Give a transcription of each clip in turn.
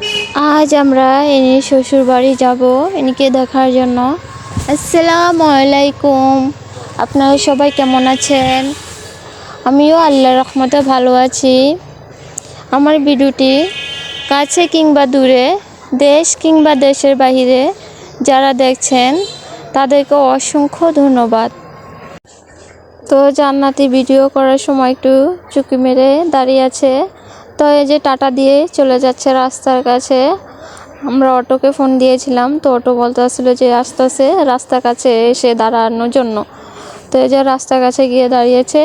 আজ আমরা এনে শ্বশুর বাড়ি যাব এনিকে দেখার জন্য। আসসালামু আলাইকুম। আপনারা সবাই কেমন আছেন? আমিও আল্লাহ রহমতে ভালো আছি। আমার ভিডিওটি কাছে কিংবা দূরে, দেশ কিংবা দেশের বাইরে যারা দেখছেন, তাদেরকে অসংখ্য ধন্যবাদ। তো জান্নাতি ভিডিও করার সময় একটু চুকি মেরে দাঁড়িয়ে আছে। তো এই যে টাটা দিয়ে চলে যাচ্ছে রাস্তার কাছে। আমরা অটোকে ফোন দিয়েছিলাম, তো অটো বলতে আসছিল যে আসতেছে রাস্তার কাছে এসে দাঁড়ানোর জন্য। তো এই যে রাস্তার কাছে গিয়ে দাঁড়িয়েছে,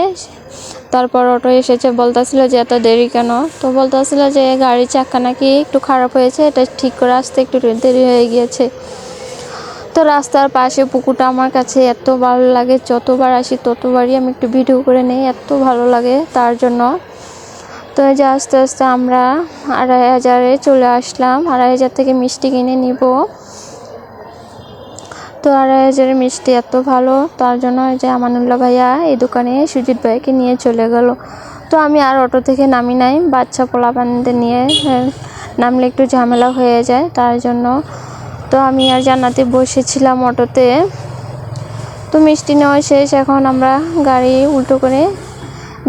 তারপর অটো এসেছে বলতেছিল যে এত দেরি কেন? তো বলতেছিল যে গাড়ির চাক্কা নাকি একটু খারাপ হয়েছে, এটা ঠিক করে আসতে একটু দেরি হয়ে গিয়েছে। তো রাস্তার পাশে পুকুরটা আমার কাছে এত ভালো লাগে, যতবার আসি ততবারই আমি একটু ভিডিও করে নিই, এত ভালো লাগে তার জন্য। তো এই যে আস্তে আস্তে আমরা আড়াই হাজারে চলে আসলাম। আড়াই হাজার থেকে মিষ্টি কিনে নিব। তো আড়াই হাজারের মিষ্টি এত ভালো, তার জন্য যে আমানুল্লাহ ভাইয়া এই দোকানে সুজিত ভাইকে নিয়ে চলে গেল। তো আমি আর অটো থেকে নামি নাই, বাচ্চা পোলাপানদের নিয়ে নামলে একটু ঝামেলা হয়ে যায়, তার জন্য। তো আমি আর জান্নাতে বসেছিলাম অটোতে। তো মিষ্টি নেওয়া শেষ, এখন আমরা গাড়ি উল্টো করে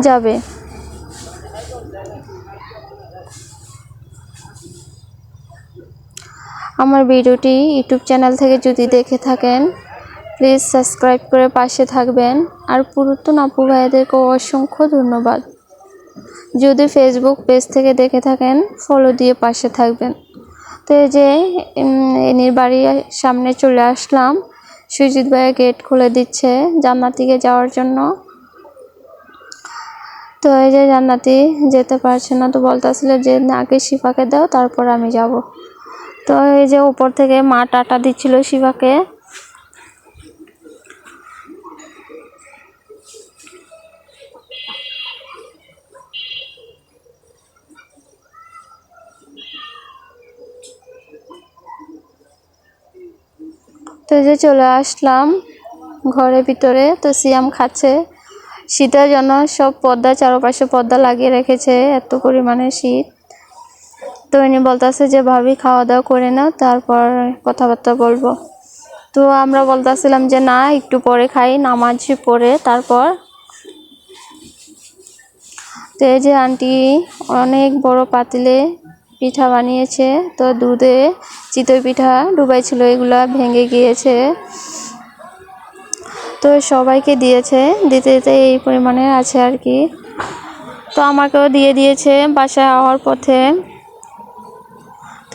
যাবে। আমার ভিডিওটি ইউটিউব চ্যানেল থেকে যদি দেখে থাকেন প্লিজ সাবস্ক্রাইব করে পাশে থাকবেন। আর পুরাতন আপু ভাইদেরকেও অসংখ্য ধন্যবাদ। যদি ফেসবুক পেজ থেকে দেখে থাকেন ফলো দিয়ে পাশে থাকবেন। তো এই যে এনির বাড়ির সামনে চলে আসলাম। সুজিত ভাইয়া গেট খুলে দিচ্ছে জান্নাতিকে যাওয়ার জন্য। তো এই যে জান্নাতি যেতে পারছে না, তো বলতেছিল যে আগে শিফাকে দাও, তারপর আমি যাব। তো এই যে উপর থেকে মা টাটা দিচ্ছিল শিবাকে। তো যে চলে আসলাম ঘরের ভিতরে, তো সিয়াম খাচ্ছে। শীতের জন্য সব পর্দা, চারপাশে পর্দা লাগিয়ে রেখেছে, এত পরিমাণে শীত। তো ইনি বলতেছে যে, ভাবি খাওয়া দাওয়া করে নাও, তারপর কথাবার্তা বলব। তো আমরা বলতেছিলাম যে, না, একটু পরে খাই, নামাজ পড়ে, তারপর। তো এই যে আন্টি অনেক বড় পাতিলে পিঠা বানিয়েছে, তো দুধে চিতই পিঠা ডুবাইছিল, এগুলো ভেঙে গিয়েছে। তো সবাইকে দিয়েছে, দিতে দিতে এই পরিমাণে আছে আর কি। তো আমাকেও দিয়ে দিয়েছে, বাসায় আওয়ার পথে।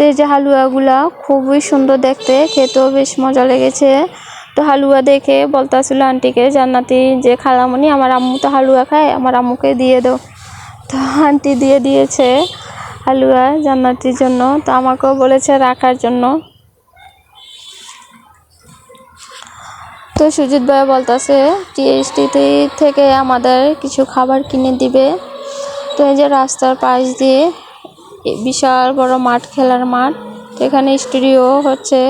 তো এই যে হালুয়াগুলা খুবই সুন্দর দেখতে, খেতেও বেশ মজা লেগেছে। তো হালুয়া দেখে বলতেছিল আন্টিকে জান্নাতি যে খালামণি আমার আম্মু তো হালুয়া খায়, আমার আম্মুকে দিয়ে দাও। তো আন্টি দিয়ে দিয়েছে হালুয়া জান্নাতির জন্য। তো আমাকেও বলেছে রাখার জন্য। তো সুজিত ভাই বলতেছে, টিএসটিতে থেকে আমাদের কিছু খাবার কিনে দিবে। তো এই যে রাস্তার পাশ দিয়ে বিশাল বড় মাঠ খেলার মাঠ। এখানে স্টুডিও হচ্ছে।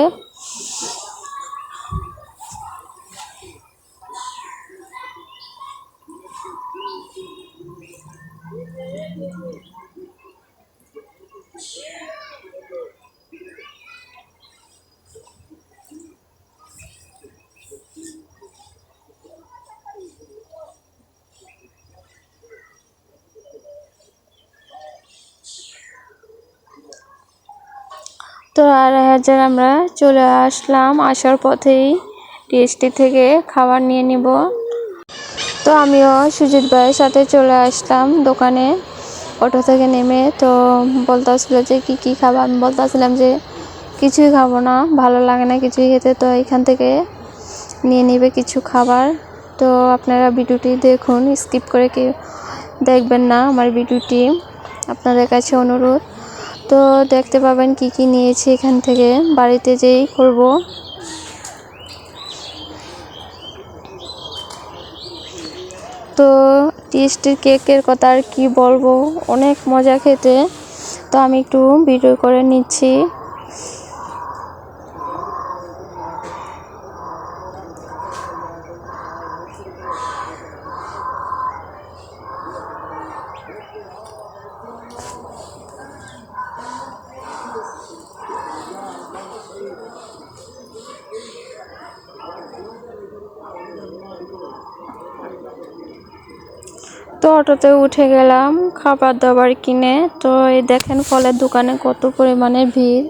তো আড়াই হাজার আমরা চলে আসলাম, আসার পথেই টিএসটি থেকে খাবার নিয়ে নিব। তো আমিও সুজিত ভাইয়ের সাথে চলে আসলাম দোকানে, অটো থেকে নেমে। তো বলতেছিল যে কি কি খাব? আমি বলতেছিলাম যে কিছুই খাব না, ভালো লাগে না কিছুই খেতে। তো এখান থেকে নিয়ে নিবে কিছু খাবার। তো আপনারা ভিডিওটি দেখুন, স্কিপ করে কেউ দেখবেন না আমার ভিডিওটি। আপনাদের কাছে অনুরোধ। তো দেখতে পাবেন কি কি নিয়েছি এখান থেকে। বাড়িতে যেই করব। তো টেস্টের কেকের কথা আর কি বলব? অনেক মজা খেতে। তো আমি একটু ভিডিও করে নিচ্ছি। তো অটোতে উঠে গেলাম, খাবার দাবার কিনে। তো এই দেখেন ফলের দোকানে কত পরিমাণে ভিড়।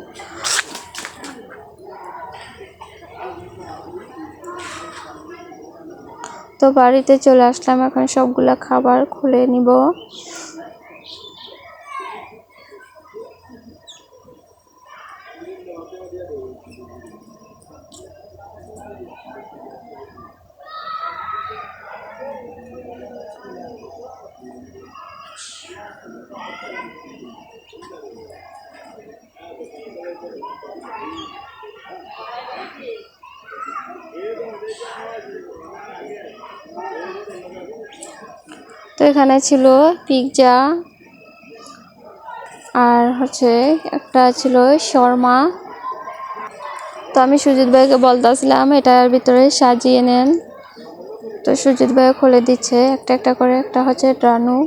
তো বাড়িতে চলে আসলাম, এখন সবগুলা খাবার খুলে নিব। তো এখানে ছিল পিৎজা আর হচ্ছে একটা ছিল শর্মা। তো আমি সুজিত ভাইকে বলতেছিলাম এটার ভিতরে সাজিয়ে নেন। তো সুজিত ভাই খুলে দিচ্ছে একটা একটা করে, একটা হচ্ছে ড্রানু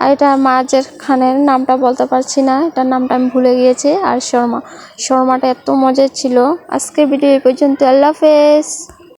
আর এটা মাঝের খানের নামটা বলতে পারছি না, এটার নামটা আমি ভুলে গিয়েছি। আর শর্মা, শর্মাটা এত মজার ছিল। আজকের ভিডিও এই পর্যন্ত। আল্লাহ হাফেজ।